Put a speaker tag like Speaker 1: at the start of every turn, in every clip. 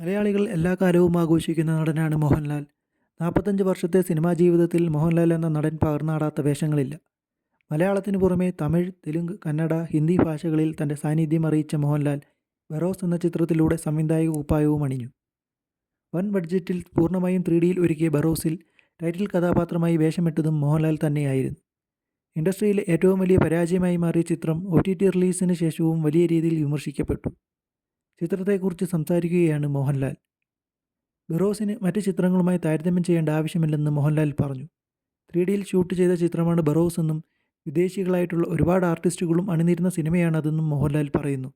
Speaker 1: മലയാളികൾ എല്ലാ കാലവും ആഘോഷിക്കുന്ന നടനാണ് മോഹൻലാൽ. നാൽപ്പത്തഞ്ച് വർഷത്തെ സിനിമാ ജീവിതത്തിൽ മോഹൻലാൽ എന്ന നടൻ പകർന്നാടാത്ത വേഷങ്ങളില്ല. മലയാളത്തിന് പുറമെ തമിഴ് തെലുങ്ക് കന്നഡ ഹിന്ദി ഭാഷകളിൽ തന്റെ സാന്നിധ്യം അറിയിച്ച മോഹൻലാൽ വെറോസ് എന്ന ചിത്രത്തിലൂടെ സംവിധായക ഉപായവും അണിഞ്ഞു. വൻ ബഡ്ജറ്റിൽ പൂർണമായും ത്രീ ഡിയിൽ ഒരുക്കിയ ബറോസിൽ ടൈറ്റിൽ കഥാപാത്രമായി വേഷമിട്ടതും മോഹൻലാൽ തന്നെയായിരുന്നു. ഇൻഡസ്ട്രിയിലെ ഏറ്റവും വലിയ പരാജയമായി മാറിയ ചിത്രം ഒ ടി ടി റിലീസിന് ശേഷവും വലിയ രീതിയിൽ വിമർശിക്കപ്പെട്ടു. ചിത്രത്തെക്കുറിച്ച് സംസാരിക്കുകയാണ് മോഹൻലാൽ. ബറോസിന് മറ്റ് ചിത്രങ്ങളുമായി താരതമ്യം ചെയ്യേണ്ട ആവശ്യമില്ലെന്ന് മോഹൻലാൽ പറഞ്ഞു. ത്രീ ഡിയിൽ ഷൂട്ട് ചെയ്ത ചിത്രമാണ് ബറോസ് എന്നും വിദേശികളായിട്ടുള്ള ഒരുപാട് ആർട്ടിസ്റ്റുകളും അണിനിരുന്ന സിനിമയാണതെന്നും മോഹൻലാൽ പറയുന്നു.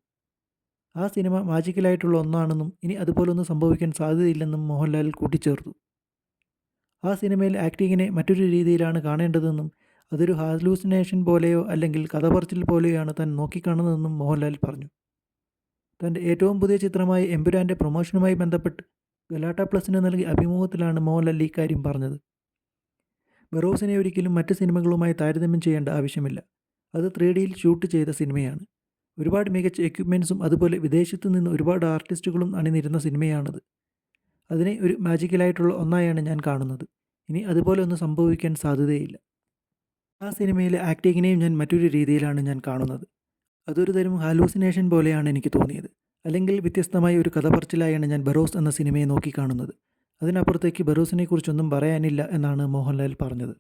Speaker 1: ആ സിനിമ മാജിക്കലായിട്ടുള്ള ഒന്നാണെന്നും ഇനി അതുപോലൊന്നും സംഭവിക്കാൻ സാധ്യതയില്ലെന്നും മോഹൻലാൽ കൂട്ടിച്ചേർത്തു. ആ സിനിമയിൽ ആക്ടിങ്ങിനെ മറ്റൊരു രീതിയിലാണ് കാണേണ്ടതെന്നും അതൊരു ഹാലൂസിനേഷൻ പോലെയോ അല്ലെങ്കിൽ കഥപറച്ചിൽ പറച്ചിൽ ആണ് താൻ നോക്കിക്കാണുന്നതെന്നും മോഹൻലാൽ പറഞ്ഞു. തന്റെ ഏറ്റവും പുതിയ ചിത്രമായ എമ്പുരാന്റെ പ്രൊമോഷനുമായി ബന്ധപ്പെട്ട് ഗലാട്ട പ്ലസിന് നൽകിയ അഭിമുഖത്തിലാണ് മോഹൻലാൽ ഇക്കാര്യം പറഞ്ഞത്. ബെറോസിനെ ഒരിക്കലും മറ്റ് സിനിമകളുമായി താരതമ്യം ചെയ്യേണ്ട ആവശ്യമില്ല. അത് ത്രീ ഡിയിൽ ഷൂട്ട് ചെയ്ത സിനിമയാണ്. ഒരുപാട് മികച്ച എക്യുപ്മെൻസും അതുപോലെ വിദേശത്തു നിന്ന് ഒരുപാട് ആർട്ടിസ്റ്റുകളും അണിനിരുന്ന സിനിമയാണത്. അതിനെ ഒരു മാജിക്കലായിട്ടുള്ള ഒന്നായാണ് ഞാൻ കാണുന്നത്. ഇനി അതുപോലെ ഒന്നും സംഭവിക്കാൻ സാധ്യതയില്ല. ആ സിനിമയിലെ ആക്ടിങ്ങിനെയും ഞാൻ മറ്റൊരു രീതിയിലാണ് ഞാൻ കാണുന്നത്. അതൊരു തരം ഹാലൂസിനേഷൻ പോലെയാണ് എനിക്ക് തോന്നിയത്. അല്ലെങ്കിൽ വ്യത്യസ്തമായ ഒരു കഥ പറച്ചിലായാണ് ഞാൻ ബറോസ് എന്ന സിനിമയെ നോക്കിക്കാണുന്നത് അതിനപ്പുറത്തേക്ക് ബറോസിനെക്കുറിച്ചൊന്നും പറയാനില്ല എന്നാണ് മോഹൻലാൽ പറഞ്ഞത്.